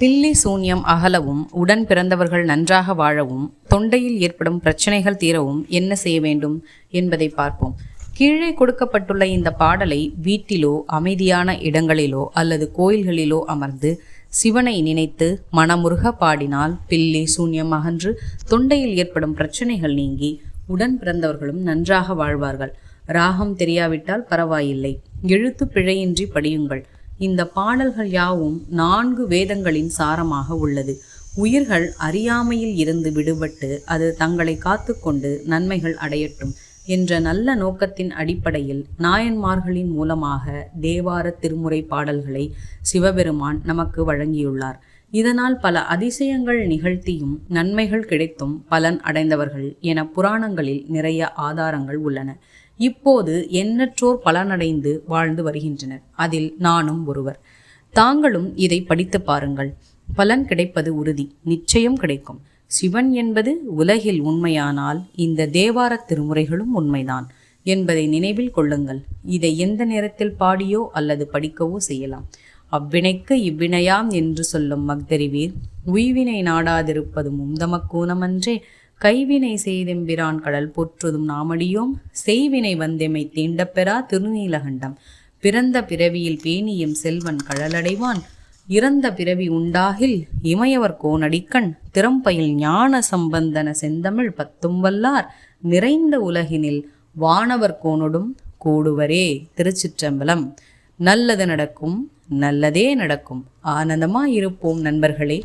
பில்லி சூன்யம் அகலவும் உடன் பிறந்தவர்கள் நன்றாக வாழவும் தொண்டையில் ஏற்படும் பிரச்சனைகள் தீரவும் என்ன செய்ய வேண்டும் என்பதை பார்ப்போம். கீழே கொடுக்கப்பட்டுள்ள இந்த பாடலை வீட்டிலோ அமைதியான இடங்களிலோ அல்லது கோயில்களிலோ அமர்ந்து சிவனை நினைத்து மனமுருக பாடினால் பில்லி சூன்யம் அகன்று தொண்டையில் ஏற்படும் பிரச்சனைகள் நீங்கி உடன் பிறந்தவர்களும் நன்றாக வாழ்வார்கள். ராகம் தெரியாவிட்டால் பரவாயில்லை. எழுத்து பிழையின்றி படியுங்கள். இந்த பாடல்கள் யாவும் நான்கு வேதங்களின் சாரமாக உள்ளது. உயிர்கள் அறியாமையில் இருந்து விடுபட்டு அது தங்களை காத்துக்கொண்டு நன்மைகள் அடையட்டும் என்ற நல்ல நோக்கத்தின் அடிப்படையில் நாயன்மார்களின் மூலமாக தேவார திருமுறை பாடல்களை சிவபெருமான் நமக்கு வழங்கியுள்ளார். இதனால் பல அதிசயங்கள் நிகழ்த்தியும் நன்மைகள் கிடைத்தும் பலன் அடைந்தவர்கள் என புராணங்களில் நிறைய ஆதாரங்கள் உள்ளன. இப்போது எண்ணற்றோர் பலனடைந்து வாழ்ந்து வருகின்றனர். அதில் நானும் ஒருவர். தாங்களும் இதை படித்து பாருங்கள். பலன் கிடைப்பது உறுதி நிச்சயம் கிடைக்கும். சிவன் என்பது உலகில் உண்மையானால் இந்த தேவார திருமுறைகளும் உண்மைதான் என்பதை நினைவில் கொள்ளுங்கள். இதை எந்த நேரத்தில் பாடியோ அல்லது படிக்கவோ செய்யலாம். அவ்வினைக்கு இவ்வினையாம் என்று சொல்லும் மக்தறிவீர் உய்வினை நாடாதிருப்பதும் உந்தமக்கூனமன்றே கைவினை செய்தெம்பிரான் கடல் போற்றுதும் நாமடியோம். செய்வினை வந்தெமை தீண்டப்பெறா திருநீலகண்டம். பிறந்த பிறவியில் பேணியும் செல்வன் கழலடைவான் இறந்த பிறவி உண்டாகில் இமையவர் கோனடிக்கண். திறம்பயில் ஞான சம்பந்தன செந்தமிழ் பத்தும் வல்லார். நிறைந்த உலகினில் வானவர் கோனொடும் கூடுவரே திருச்சிற்றம்பலம். நல்லது நடக்கும் நல்லதே நடக்கும். ஆனந்தமாயிருப்போம் நண்பர்களே.